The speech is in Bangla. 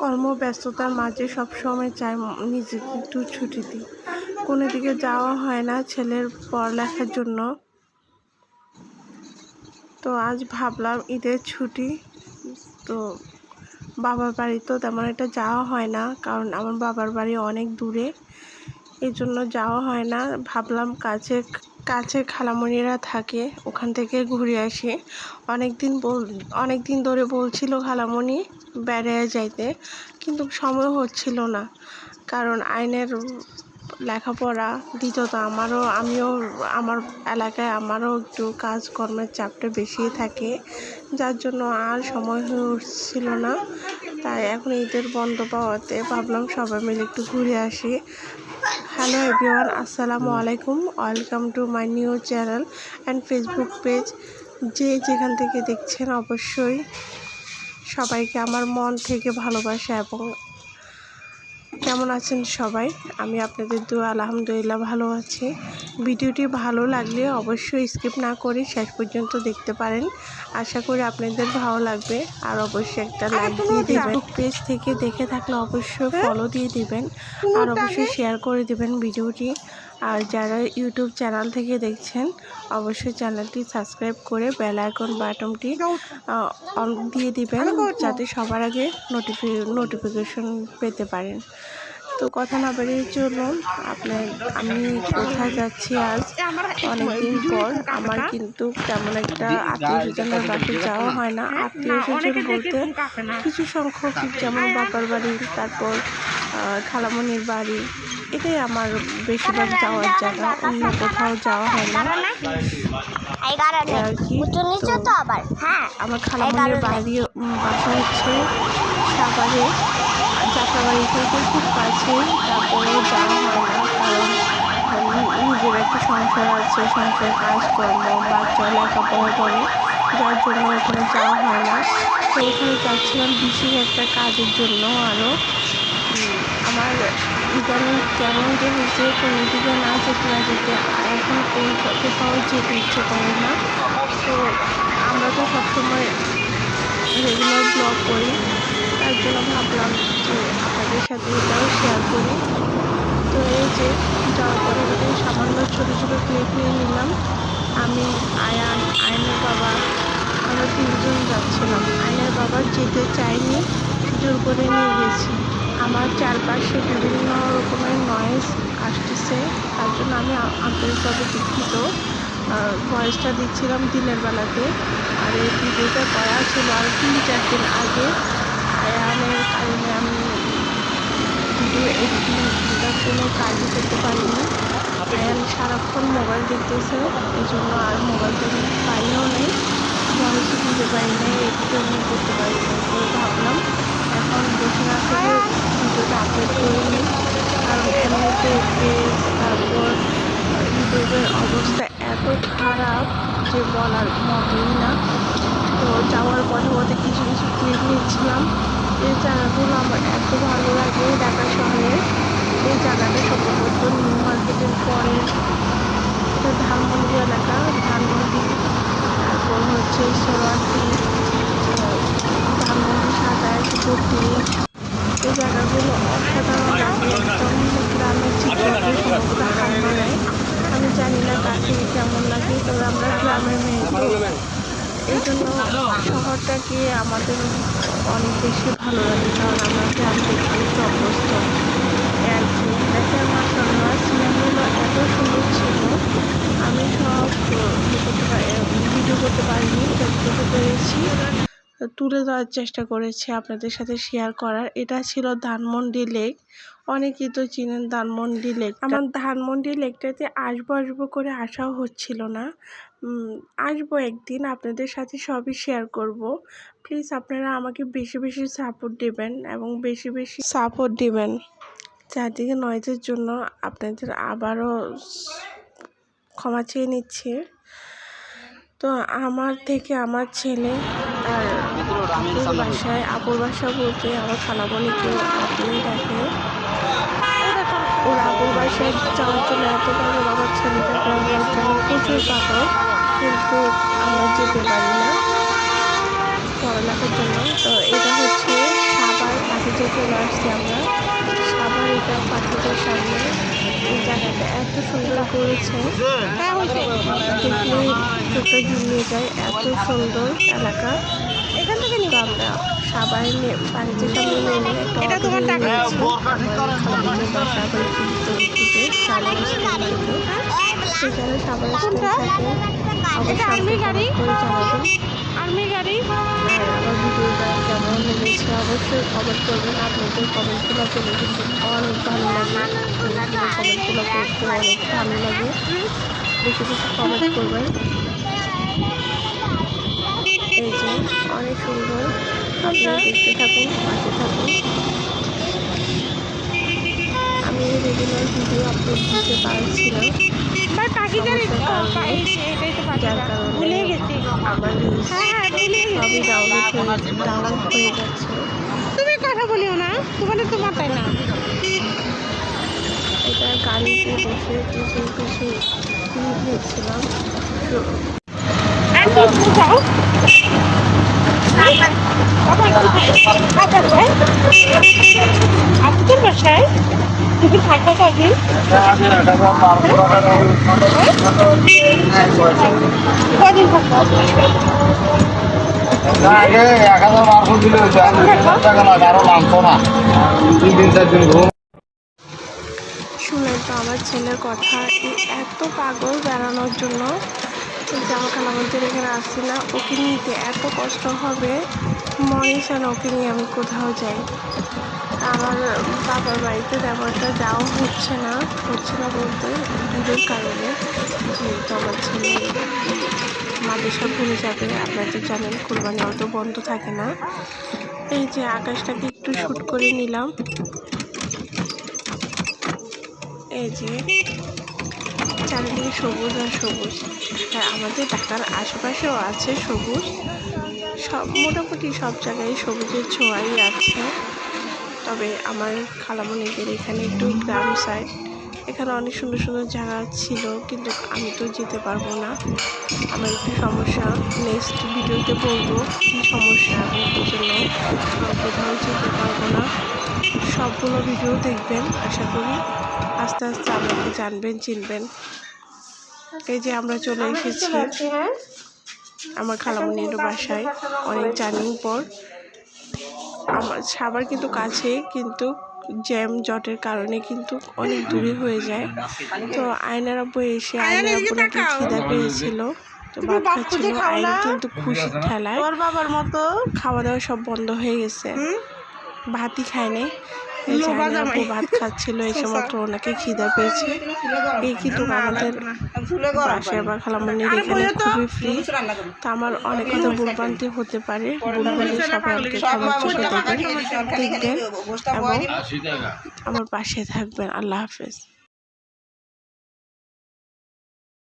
কর্মব্যস্ততার মাঝে সবসময় চাই নিজেকে একটু ছুটি দিই। কোনো দিকে যাওয়া হয় না ছেলের পড়ালেখার জন্য। তো আজ ভাবলাম ঈদের ছুটি, তো বাবার বাড়ি তো তেমন একটা যাওয়া হয় না, কারণ আমার বাবার বাড়ি অনেক দূরে। এই জন্য যাওয়া হয় না। ভাবলাম কাছে কাছে খালামণিরা থাকে, ওখান থেকে ঘুরে আসি। অনেক দিন বল অনেক দিন ধরে বলছিল খালামণি বেড়ায় যাইতে, কিন্তু সময় হচ্ছিল না। কারণ আইনের লেখাপড়া দ্বিতীয়ত আমারও, আমিও আমার এলাকায় আমারও একটু কাজকর্মের চাপটা বেশি থাকে। যার জন্য আর সময় হয়ে উঠছিল না। তাই এখন ঈদের বন্ধ পাওয়াতে ভাবলাম সবাই মিলে একটু ঘুরে আসি। হ্যালো এভরিওয়ান আসসালামু আলাইকুম। Welcome to my new channel and Facebook page যে যেখান থেকে দেখছেন অবশ্যই সবাইকে আমার মন থেকে ভালোবাসা এবং কেমন আছেন সবাই? আমি আপনাদের দোয়া আলহামদুলিল্লাহ ভালো আছি। ভিডিওটি ভালো লাগলে অবশ্যই স্কিপ না করে শেষ পর্যন্ত দেখতে পারেন। আশা করি আপনাদের ভালো লাগবে। আর অবশ্যই একটা লাইক দিয়ে দেবেন। পেজ থেকে দেখে থাকলে অবশ্যই ফলো দিয়ে দিবেন। আর অবশ্যই শেয়ার করে দিবেন ভিডিওটি। আর যারা ইউটিউব চ্যানেল থেকে দেখছেন, অবশ্যই চ্যানেলটি সাবস্ক্রাইব করে বেল আইকন বাটনটি অন দিয়ে দিবেন যাতে সবার আগে নোটিফি নোটিফিকেশন পেতে পারেন। তো কথা না বাড়িয়ে চলুন, আপনার, আমি কোথায় যাচ্ছি আজ? অনেকদিন পর আমার কিন্তু তেমন একটা আত্মীয় স্বজনের বাড়ি যাওয়া হয় না। আত্মীয় স্বজন বলতে কিছু সংখ্যক, যেমন বাবার বাড়ি, তারপর খালামণির বাড়ি। এটাই আমার বেশিরভাগ যাওয়ার জায়গা অন্য কোথাও যাওয়া হয় না। হ্যাঁ আমার খালামণির বাড়ি বাসা হচ্ছে সাভারে। যাত্রাবাড়ি থেকে খুব কাছে তারপরে যাওয়া হয় না কারণ নিজের একটা সংসার আছে সংসার কাজকর্ম বাচ্চা লেখাপড়া করে যার জন্য ওখানে যাওয়া হয় না। তো ওখানে যাচ্ছিলাম বিশেষ একটা কাজের জন্য আরও আমার ইদানিং কেমন যে হয়েছে কোনো দিকে না যেতে না যেতে এখন কোন কোথাও যেতে ইচ্ছে করে না তো আমরা তো সবসময় রেগুলার ব্লগ করি তার জন্য ভাবলাম যে আপনাদের সাথে এটাও শেয়ার করি তো এই যে যাওয়ার পরে সামান্য ছোটো ছোটো ক্লিপ নিয়ে নিলাম আমি আয়ান আয়নের বাবা আমরা তিনজন যাচ্ছিলাম আয়নের বাবা যেতে চাইনি জোর করে নিয়ে গেছি আমার চারপাশে বিভিন্ন রকমের নয়েজ আসতেছে। তার জন্য আমি আন্তরিকভাবে দুঃখিত। ভয়েসটা দিচ্ছিলাম দিনের বেলাতে। আর এই ভিডিওটা করা ছিল আর তিন চার দিন আগে। আয়ানের কারণে আমি ভিডিও এডিটিংটা কোনো কাজই করতে পারিনি। আয়ান সারাক্ষণ মোবাইল দেখতেছে এই জন্য আর মোবাইলটা পাইও নেই। ভয়েসও দিতে পারি নাই, এডিটও করতে পারি না তো ভাবলাম। এখন বসে না থেকে ভিডিওটা আপলোড করে নিই তারপর ইউটিউবের অবস্থা এত খারাপ যে বলার মতোই না। তো যাওয়ার পথে পথে কিছু কিছু ক্লিপ নিচ্ছিলাম। এই জায়গাগুলো আমার এত ভালো লাগে ঢাকা শহরে। এই জায়গাটা সম্ভবত নিউ মার্কেটের পরে। এটা ধানমন্ডি এলাকা, ধানমন্ডি, তারপর হচ্ছে ধানমন্ডি সাতাশ এই জায়গাগুলো অসাধারণ লাগে একদম গ্রামের চিত্রকে সমস্ত হার আমি জানি না কাকে কেমন লাগে, তবে আমরা গ্রামের মেয়ে এই জন্য শহরটাকে আমাদের অনেক বেশি ভালো লাগে, কারণ আমরা গ্রাম দেখতে অভ্যস্ত। সিনেমাগুলো এত সুন্দর ছিল, আমি সব ভিডিও করতে পারিনি যতটুকু পেরেছি তুলে ধরার চেষ্টা করেছি আপনাদের সাথে শেয়ার করার। এটা ছিল ধানমন্ডি লেক অনেকেই তো চিনেন ধানমন্ডি লেক আমার ধানমন্ডি লেকটাতে আসব আসব করে আসাও হচ্ছিল না। আসব একদিন, আপনাদের সাথে সবই শেয়ার করব। প্লিজ আপনারা আমাকে বেশি বেশি সাপোর্ট দেবেন এবং বেশি বেশি সাপোর্ট দেবেন। চারদিকে নয়েজের জন্য আপনাদের আবারও ক্ষমা চেয়ে নিচ্ছি। তো আমার থেকে আমার ছেলে আর আপুর বাসায় আপুর বাসা বলতে আমার খালামণিকে আপুই ডাকে ওর আপুর বাসায় যাওয়ার জন্য এত পাগল আমার ছেলেটা প্রচুর পাগল। কিন্তু আমরা যেতে পারি না পড়ালেখার জন্য। তো এটা হচ্ছে সাবার পাখির যে চলে আসছি আমরা। সাবারিকা পাখিদের সামনে। এই জায়গাটা এত সুন্দর করেছে। দেখলে চোখটা জুড়িয়ে যায়। এত সুন্দর এলাকা। তো আমরা সবাই বাড়িতে সামনে নেমে একটা অটো নিয়ে টাকা। নিয়েছি সেখানে সবাই স্ট্যান্ড অবশ্যই? করে আর্মি গাড়ি? আর আমার ভিডিওটা কেমন লেগেছে অবশ্যই কমেন্ট করবেন। আপনাদের কমেন্টগুলো পেলে কিন্তু অনেক ভালো লাগে। কমেন্টগুলো করতে অনেক ভালো লাগে। বেশি বেশি কমেন্ট করবেন। এই যে অনেক সুন্দর। আপনারা দেখতে থাকুন পাশে থাকুন আমি রেগুলার ভিডিও আপলোড দিতে পারছি না। ভাই পাখিদের সমস্যার তো যার কারণে গেছি। আমার হ্যাঁ হ্যাঁ ভুলে সবই গেছি ডাউনলোড হয়ে ডাউনলোড হয়ে যাচ্ছে। তুমি কথা বলিও না তোমার তো মাথায় না। এটা গাড়িতে বসে কিছু কিছু ক্লিপ নিচ্ছিলাম তো আপুদের বাসায় তুমি থাকো কদিন কদিন আগে এক হাজার বারোশো দিলে হয়েছে আমি হাজার টাকা না কারও নামতো না দুই দিন চার দিন ঘুম শুনেন তো, আমার ছেলের কথা এত পাগল বেড়ানোর জন্য যে আমার এখানে আসছি না, ওকে নিতে এত কষ্ট হবে। মনে চায় না ওকে নিয়ে আমি কোথাও যাই। আমার বাবার বাড়িতে ব্যবহারটা যাওয়া হচ্ছে না হচ্ছে না বলতে দূরের কারণে। যেহেতু আমার ছেলে মাদেশা ভুলে যাবে, আপনারা তো জানেন কোরবানি অত বন্ধ থাকে না। এই যে আকাশটাকে একটু শ্যুট করে নিলাম। এই যে চারিদিকে সবুজ আর সবুজ। হ্যাঁ আমাদের ঢাকার আশেপাশেও আছে সবুজ। সব মোটামুটি সব জায়গায় সবুজের ছোঁয়াই আছে। তবে আমার খালামণিদের এখানে একটু গ্রাম সাইড এখানে অনেক সুন্দর সুন্দর জায়গা ছিল, কিন্তু আমি তো যেতে পারব না। আমার একটু সমস্যা। নেক্সট ভিডিওতে বলব কী সমস্যা আমি জন্য কোথাও যেতে পারব না। সবগুলো ভিডিও দেখবেন, আশা করি। আস্তে আস্তে আমাকে জানবেন চিনবেন। এই যে আমরা চলে এসেছি আমার খালামণির বাসায় অনেক জার্নির পর। আমার সাবার কিন্তু কাছে কিন্তু জ্যাম জটের কারণে কিন্তু অনেক দূরে হয়ে যায়। তো আয়নার আব্বু এসে আয়নার আব্বু নাকি খিদা পেয়েছিল। তো ভাত খাচ্ছিল আইন কিন্তু খুশি ঠেলায়। বাবার মতো। খাওয়া দাওয়া সব বন্ধ হয়ে গেছে। ভাতই খায়নি। এই ভাত খাচ্ছিল এই সময় তো ওনাকে খিদা পেয়েছে এই কিন্তু আমাদের বাসায় বা খালামণির এখানে খুবই ফ্রি তা আমার অনেক কথা ভুলভ্রান্তি হতে পারে ভুলভ্রান্তি সবাইকে দেখবেন এবং আমার পাশে থাকবেন আল্লাহ হাফেজ